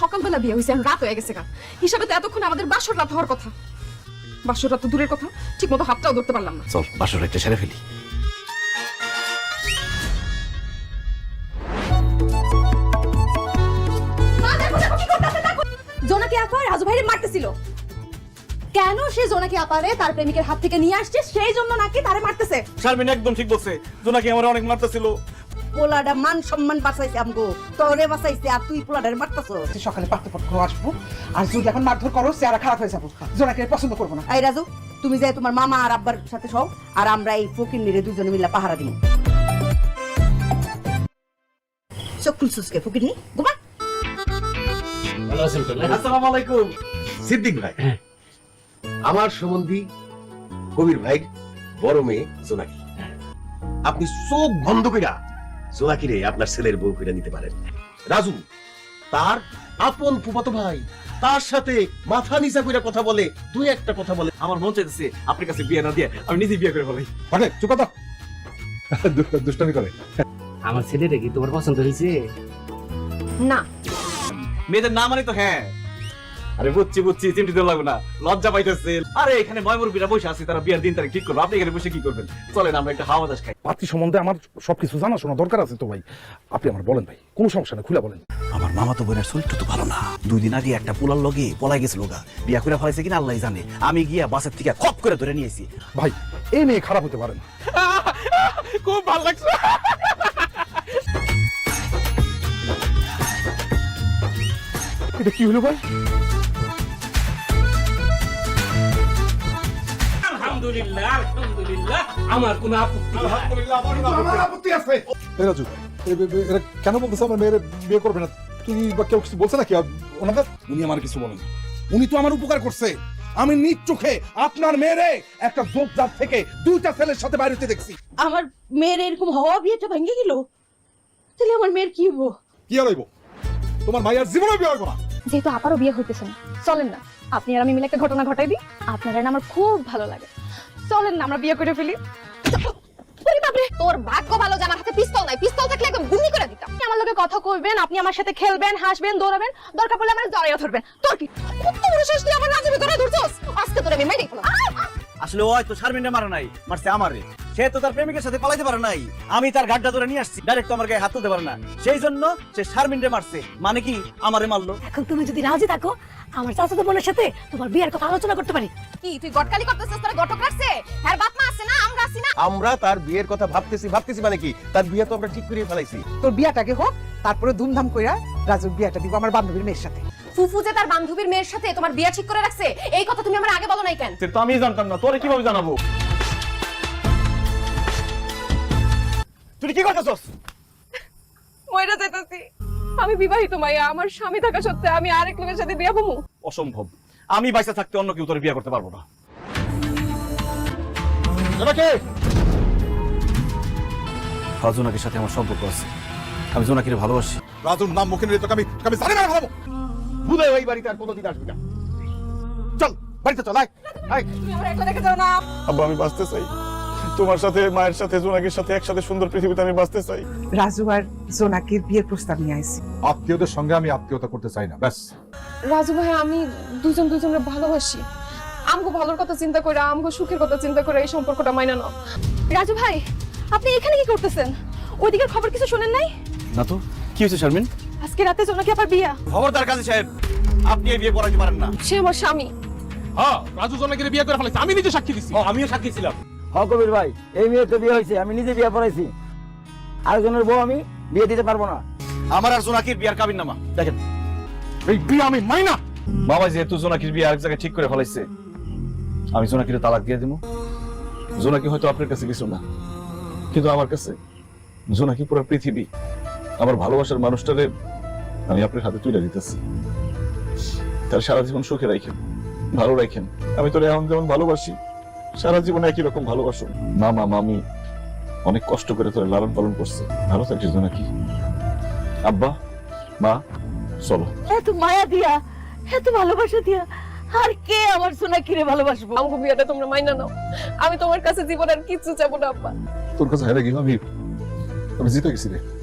সকালবেলা বিয়ে হয়েছে রাত হয়ে গেছে গা। হিসাবে তো এতক্ষণ আমাদের বাসর রাত হওয়ার কথা। বাসর রাত তো দূরের কথা ঠিক মতো হাতটাও ধরতে পারলাম না। চল বাসর একটা সেরে ফেলি। জোনাকি আপা রাজু ভাইরে মারতেছিল। কেন সে জোনাকি আপারে তার প্রেমিকের হাত থেকে নিয়ে আসছে? সেই জন্য নাকি তারে মারতেছে? শারমিন একদম ঠিক বলছে জোনাকি আমার অনেক মারতেছিল। পোলাটা মান সম্মান বাঁচাইছে আমগো। তোরে বাঁচাইছে আর তুই পোলাটারে মারতাছো। সকালে পক্ষ আসব। আর যদি এখন মারধর করো চেহারা খারাপ হয়ে যাব। জোনাকে পছন্দ করব না। এই রাজু তুমি যাই তোমার মামা আর আব্বার সাথে সব আর আমরা এই ফকির নিরে দুজনে মিলে পাহারা দিই চোখ খুলছুসকে ফকির নি ঘুমা। আসসালামু আলাইকুম। সিদ্দিক ভাই। আমার সম্বন্ধী কবির ভাই বড় মেয়ে জোনাকি। আপনি চোখ বন্ধ কইরা জোনাকি রে আপনার ছেলের বউ কইরা নিতে পারেন। রাজু তার আপন ফুফাতো ভাই তার সাথে মাথা নিচা কইরা কথা বলে দুই একটা কথা বলে আমার মন চাইতেছে আপনার কাছে বিয়ে না দিয়ে আমি নিজে বিয়ে করে ফেলাই। মানে চুপ কথা দুষ্টামি করে। আমার ছেলেটা কি তোমার পছন্দ হয়েছে? না। মেয়েদের না মানে তো হ্যাঁ। আরে বুঝছি বুঝছি চিন্তিত লাগবে না। লজ্জা পাইতেছে। আরে এখানে ময়মুরবিরা বসে আছে তারা বিয়ার দিন তারিখ ঠিক করবে। আপনি এখানে বসে কি করবেন? চলেন আমরা একটা হাওয়া বাতাস খাই। পাত্রী সম্বন্ধে আমার সবকিছু জানা শোনা দরকার আছে তো ভাই। আপনি আমার বলেন ভাই কোনো সমস্যা না খুলে বলেন। আমার মামা তো বোনের চরিত্র তো ভালো না। দুই দিন আগে একটা পোলার লগে পলাই গেছিল গা। বিয়া করে ফেলাইছে কিনা আল্লাহ জানে। আমি গিয়া বাসের থেকে খপ করে ধরে নিয়েছি ভাই এই মেয়ে খারাপ হতে পারে না। খুব ভালো লাগছে। এটা কি হলো ভাই? আলহামদুলিল্লাহ আলহামদুলিল্লাহ। আমার কোনো আপত্তি নাই। আমার আপত্তি আছে। এই রাজু এ- এ- এ- এরা কেন বলতেছে আমার মেয়ের বিয়ে করবে না? তুই বা কেউ কিছু বলছে নাকি? ওনাদের উনি আমার কিছু বলেন উনি তো আমার উপকার করছে। আমি নিজ চোখে আপনার মেয়েরে একটা জাত থেকে দুইটা ছেলের সাথে বাইরেতে দেখছি। আমার মেয়ের এরকম হওয়া বিয়েটা ভেঙে গেল। তাহলে আমার মেয়ের কি হব কি আর হইব? তোমার মাইয়ার জীবনে বিয়ে হইব না। যেহেতু আপারও বিয়ে হইতেছে না। চলেন না, আপনি আর আমি মিলে একটা ঘটনা ঘটাই দিই। আপনারা আমার খুব ভালো লাগে। চলেন না, আমরা বিয়ে করে ফেলি। তোর যে আমার নাই। আমার লোকে কথা কইবেন, আপনি আমার সাথে খেলবেন, হাসবেন, দৌড়াবেন, দরকার পড়লে আমার ধরবেন। আসলে ওই তো শারমিনে মারা নাই মারছে আমারে। সে তো তার প্রেমিকের সাথে পালাইতে পারে নাই। আমি তার গাড্ডা ধরে নিয়ে আসছি ডাইরেক্ট আমার গায়ে হাত তুলতে পারে না। সেই জন্য সে শারমিনরে মারছে মানে কি আমারে মারলো? এখন তুমি যদি রাজি থাকো আমার চাচাতো বোনের সাথে তোমার বিয়ের কথা আলোচনা করতে পারি। কি তুই গটকালি করতেছিস তোরে গটক রাখছে? হ্যাঁ বাপ মা আছে না আমরা আছি না। আমরা তার বিয়ের কথা ভাবতেছি ভাবতেছি মানে কি? তার বিয়ে তো আমরা ঠিক করে ফেলাইছি। তোর বিয়াটাকে হোক তারপরে ধুমধাম কইরা রাজুর বিয়াটা দিব আমার বান্ধবীর মেয়ের সাথে। ফুফু যে তার বান্ধবীর মেয়ের সাথে তোমার বিয়া ঠিক করে রাখছে এই কথা তুমি আমার আগে বলো নাই কেন? সে তো আমি জানতাম না। তোরে কীভাবে জানাব? তুই কি করতেছস? মইরা যাইতাছি। আমি বিবাহিত মাইয়া আমার স্বামী থাকা সত্ত্বে আমি আরেক লোকের সাথে বিয়ে হব অসম্ভব। আমি বাইসা থাকতে অন্য কেউ তোর বিয়ে করতে পারব না। জোনাকির সাথে আমার সম্পর্ক আছে। আমি জোনাকির ভালোবাসি। রাজুর নাম মুখে নিয়ে তোকে আমি তোকে আমি জানি না ভালো বুধে ওই বাড়িতে আর কোনোদিন আসবি না। চল বাড়িতে চল আয় আব্বা আমি বাঁচতে চাই। তোমার সাথে মায়ের সাথে জোনাকির সাথে একসাথে সুন্দর পৃথিবীতে আমি বাঁচতে চাই। রাজু আর জোনাকির বিয়ের প্রস্তাব নিয়ে আইছি। আত্মীয়দের সঙ্গে আমি আত্মীয়তা করতে চাই না ব্যাস। রাজু ভাই আমি দুজন দুজনের ভালোবাসি। আমগো ভালোর কথা চিন্তা করে আমগো সুখের কথা চিন্তা করে এই সম্পর্কটা মাইনা নাও। রাজু ভাই আপনি এখানে কি করতেছেন? ওইদিকের খবর কিছু শুনেন নাই? না তো কি হয়েছে শারমিন? আজকে রাতে জোনাকি আপার বিয়া। খবরদার কাজী সাহেব আপনি এই বিয়ে করাইতে পারেন না। সে আমার স্বামী। হ্যাঁ রাজু জনকে বিয়ে করে ফেলেছে আমি নিজে সাক্ষী দিচ্ছি ও, আমিও সাক্ষী ছিলাম। হ কবির ভাই এই মেয়ে তো বিয়ে হয়েছে আমি নিজে বিয়ে পড়াইছি আরেকজনের বউ আমি বিয়ে দিতে পারব না। আমার আর জোনাকির বিয়ার কাবিন নামা দেখেন। এই বিয়ে আমি মাইনা বাবা যেহেতু জোনাকির বিয়ে আরেক জায়গায় ঠিক করে ফেলাইছে আমি জোনাকির তালাক দিয়ে দিব জোনাকি হয়তো আপনার কাছে কিছু না কিন্তু আমার কাছে জোনাকি পুরো পৃথিবী। আমার ভালোবাসার মানুষটারে আমি আপনার হাতে তুলে দিতেছি। তার সারা জীবন সুখে রাখেন ভালো রাখেন। আমি তোর এখন যেমন ভালোবাসি সারা জীবন একই রকম ভালোবাসো মামা মামি অনেক কষ্ট করে তোর লালন পালন করছে। ভালো থাকিস জোনাকি আব্বা মা চলো। এত মায়া দিয়া এত ভালোবাসা দিয়া আর কে আমার সোনা কিরে ভালোবাসবো? আমগো বিয়েটা তোমরা মাইনা নাও। আমি তোমার কাছে জীবন আর কিচ্ছু চাবো না আব্বা। তোর কাছে হেরে গেলাম আমি আমি জিতে গেছি রে।